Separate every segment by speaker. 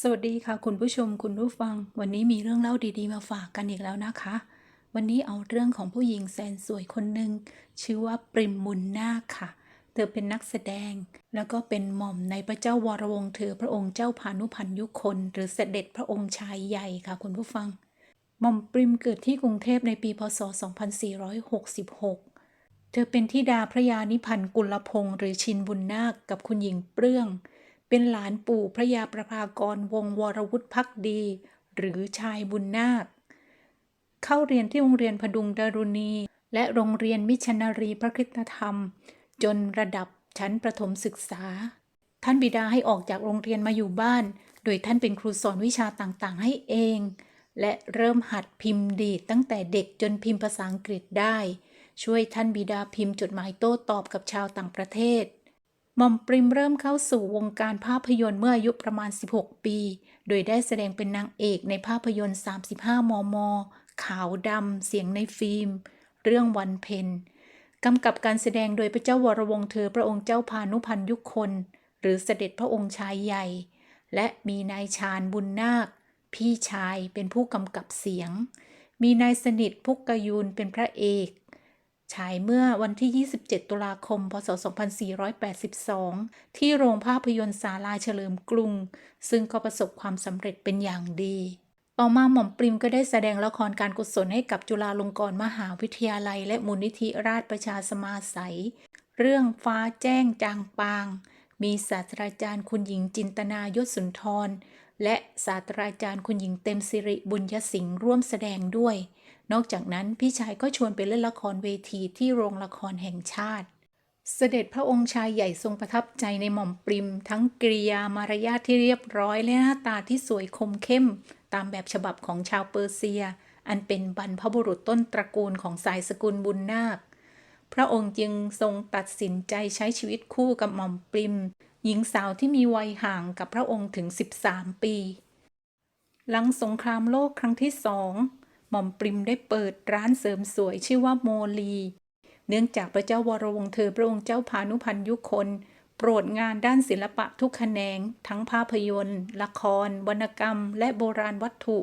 Speaker 1: สวัสดีค่ะคุณผู้ชมคุณผู้ฟัง วันนี้มีเรื่องเล่าดีๆมาฝากกันอีกแล้วนะคะ วันนี้เอาเรื่องของผู้หญิงแสนสวยคนหนึ่งชื่อว่าปริมมุนนาคค่ะ เธอเป็นนักแสดง แล้วก็เป็นหม่อมในพระเจ้าวรวงศ์เธอพระองค์เจ้าพานุพันยุคน หรือเสด็จพระองค์ชายใหญ่ค่ะคุณผู้ฟัง หม่อมปริมเกิดที่กรุงเทพในปีพศ 2466 เธอเป็นธิดาพระยานิพันธ์กุลพงศ์หรือชินบุญนาคกับคุณหญิงเปลื้อง เป็นหลานปู่พระยาประภากรวงวรวุฒิพักดี หรือชายบุญนาค เข้าเรียนที่โรงเรียนพดุงดารุณี และโรงเรียนมิชนนารีพระคริสตธรรม จนระดับชั้นประถมศึกษา ท่านบิดาให้ออกจากโรงเรียนมาอยู่บ้าน โดยท่านเป็นครูสอนวิชาต่างๆ ให้เอง และเริ่มหัดพิมพ์ดีดตั้งแต่เด็กจนพิมพ์ภาษาอังกฤษได้ ช่วยท่านบิดาพิมพ์จดหมายโต้ตอบกับชาวต่างประเทศ หม่อมปริมเริ่มเข้าสู่วงการภาพยนตร์เมื่ออายุประมาณ 16 ปี โดยได้แสดงเป็นนางเอกในภาพยนตร์ 35 มม ขาวดำ เสียงในฟิล์ม เรื่องวันเพ็ญกำกับการแสดงโดยพระเจ้าวรวงเธอพระองค์เจ้าพานุพันยุคน หรือเสด็จพระองค์ชายใหญ่ และมีนายชาญบุญนาค พี่ชายเป็นผู้กำกับเสียง มีนายสนิทพุกกยูนเป็นพระเอก ฉายเมื่อวันที่ 27 ตุลาคม พศ 2482 ที่โรงภาพยนตร์ศาลาเฉลิมกรุง ซึ่งก็ประสบความสำเร็จเป็นอย่างดี ต่อมาหม่อมปริมก็ได้แสดงละครการกุศลให้กับจุฬาลงกรณ์มหาวิทยาลัย และมูลนิธิราชประชาสมาสัย เรื่องฟ้าแจ้งจางปาง มีศาสตราจารย์คุณหญิงจินตนายศสุนทร และศาสตราจารย์คุณหญิงเต็มสิริบุญยสิงห์ร่วมแสดงด้วย นอกจากนั้นพี่ชายก็ชวนไปเล่นละครเวทีที่โรงละครแห่งชาติ เสด็จพระองค์ชายใหญ่ทรงประทับใจในหม่อมปริม ทั้งกริยามารยาทที่เรียบร้อยและหน้าตาที่สวยคมเข้ม ตามแบบฉบับของชาวเปอร์เซีย อันเป็นบรรพบุรุษต้นตระกูลของสายสกุลบุญนาค พระองค์จึงทรงตัดสินใจใช้ชีวิตคู่กับหม่อมปริม หญิงสาวที่มีวัยห่างกับพระองค์ถึง 13 ปี หลังสงครามโลกครั้งที่สอง หม่อมปริมได้เปิดร้านเสริมสวยชื่อว่าโมลี เนื่องจากพระเจ้าวรวงเธอพระองค์เจ้าพานุพันยุคน โปรดงานด้านศิลปะทุกแขนง ทั้งภาพยนตร์ ละคร วรรณกรรม และโบราณวัตถุ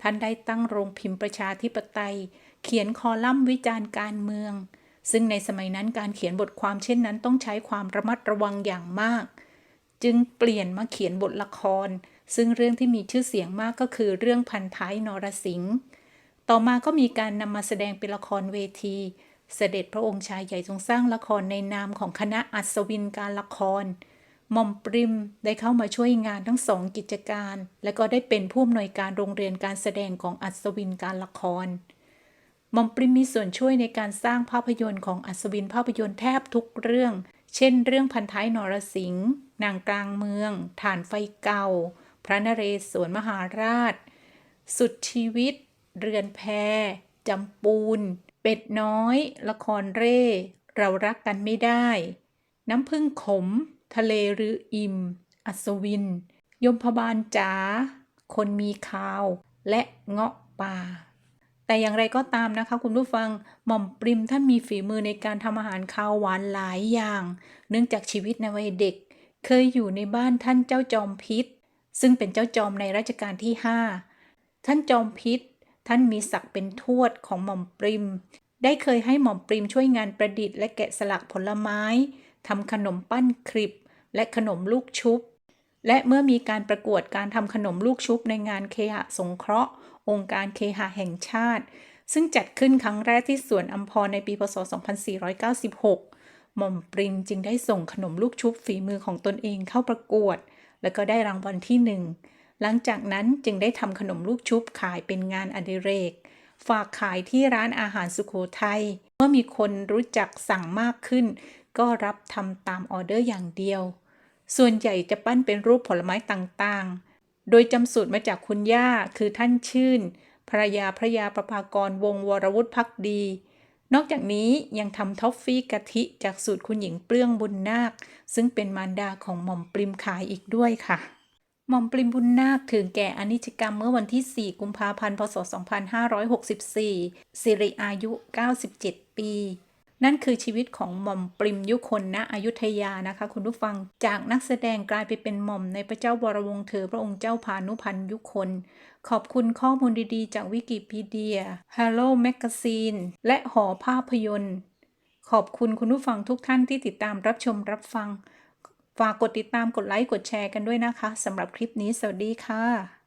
Speaker 1: ท่านได้ตั้งโรงพิมพ์ประชาธิปไตย เขียนคอลัมน์วิจารณ์การเมือง ซึ่งในสมัยนั้นการเขียนบทความเช่นนั้นต้องใช้ความระมัดระวังอย่างมาก จึงเปลี่ยนมาเขียนบทละครซึ่งเรื่องที่มีชื่อเสียงมากก็คือเรื่องพันท้ายนรสิงห์ ต่อมาก็มีการนำมาแสดงเป็นละครเวที เสด็จพระองค์ชายใหญ่ทรงสร้างละครในนามของคณะอัศวินการละครหม่อมปริมได้เข้ามาช่วยงานทั้งสองกิจการ และก็ได้เป็นผู้อำนวยการโรงเรียนการแสดงของอัศวินการละครหม่อมปริมมีส่วนช่วยในการสร้างภาพยนตร์ของอัศวินภาพยนตร์แทบทุกเรื่อง เช่น เรื่องพันท้ายนรสิงห์นางกลางเมือง ฐานไฟเก่า พระนเรศวรมหาราช สุดชีวิต เรือนแพจำปูน เป็ดน้อย ละครเร่ เรารักกันไม่ได้ น้ำพึ่งขม ทะเลหรืออิ่มอัศวิน ยมพบาลจ๋า คนมีข่าว และเงาะป่า แต่อย่างไรก็ตามนะคะ คุณผู้ฟัง หม่อมปริมท่านมีฝีมือในการทำอาหารข้าวหวานหลายอย่าง เนื่องจากชีวิตในวัยเด็ก เคยอยู่ในบ้านท่านเจ้าจอมพิษ ซึ่งเป็นเจ้าจอมในรัชกาลที่ 5 ท่านจอมพิษ ท่านมีศักดิ์เป็นทวดของหม่อมปริม ได้เคยให้หม่อมปริมช่วยงานประดิษฐ์และแกะสลักผลไม้ทำขนมปั้นคริบ และขนมลูกชุบ และเมื่อมีการประกวดการทำขนมลูกชุบในงานเคหะสงเคราะห์ องค์การเคหะแห่งชาติ ซึ่งจัดขึ้นครั้งแรกที่สวนอัมพรในปีพศ 2496 หม่อมปริมจึงได้ส่งขนมลูกชุบฝีมือของตนเองเข้าประกวด แล้วก็ได้รางวัลที่หนึ่ง หลังจากนั้นจึงได้ทำขนมลูกชุบขายเป็นงานอดิเรก ฝากขายที่ร้านอาหารสุโขทัยเมื่อมีคนรู้จักสั่งมากขึ้น ก็รับทำตามออเดอร์อย่างเดียว ส่วนใหญ่จะปั้นเป็นรูปผลไม้ต่างๆ โดยจำสูตรมาจากคุณย่าคือท่านชื่นภรรยาพระยาประภากรวงวรวุฒิพักดี นอกจากนี้ยังทำท็อฟฟี่กะทิจากสูตรคุณหญิงเปลื้องบุญนาค ซึ่งเป็นมารดาของหม่อมปริมขายอีกด้วยค่ะ หม่อมปริมบุญนาคถึงแก่อนิจกรรมเมื่อวันที่ 4 กุมภาพันธ์ พศ 2564 สิริอายุ 97 ปี นั่นคือชีวิตของหม่อมปริมยุคนณอยุธยานะคะ คุณผู้ฟัง จากนักแสดงกลายไปเป็นหม่อมในพระเจ้าวรวงศ์เธอพระองค์เจ้าพานุพันธ์ยุคน ขอบคุณข้อมูลดีๆ จากวิกิพีเดีย Hello Magazine และหอภาพยนตร์ ขอบคุณคุณผู้ฟังทุกท่านที่ติดตามรับชมรับฟัง ฝากกดติดตามกดไลค์กดแชร์กันด้วยนะคะสำหรับคลิปนี้สวัสดีค่ะ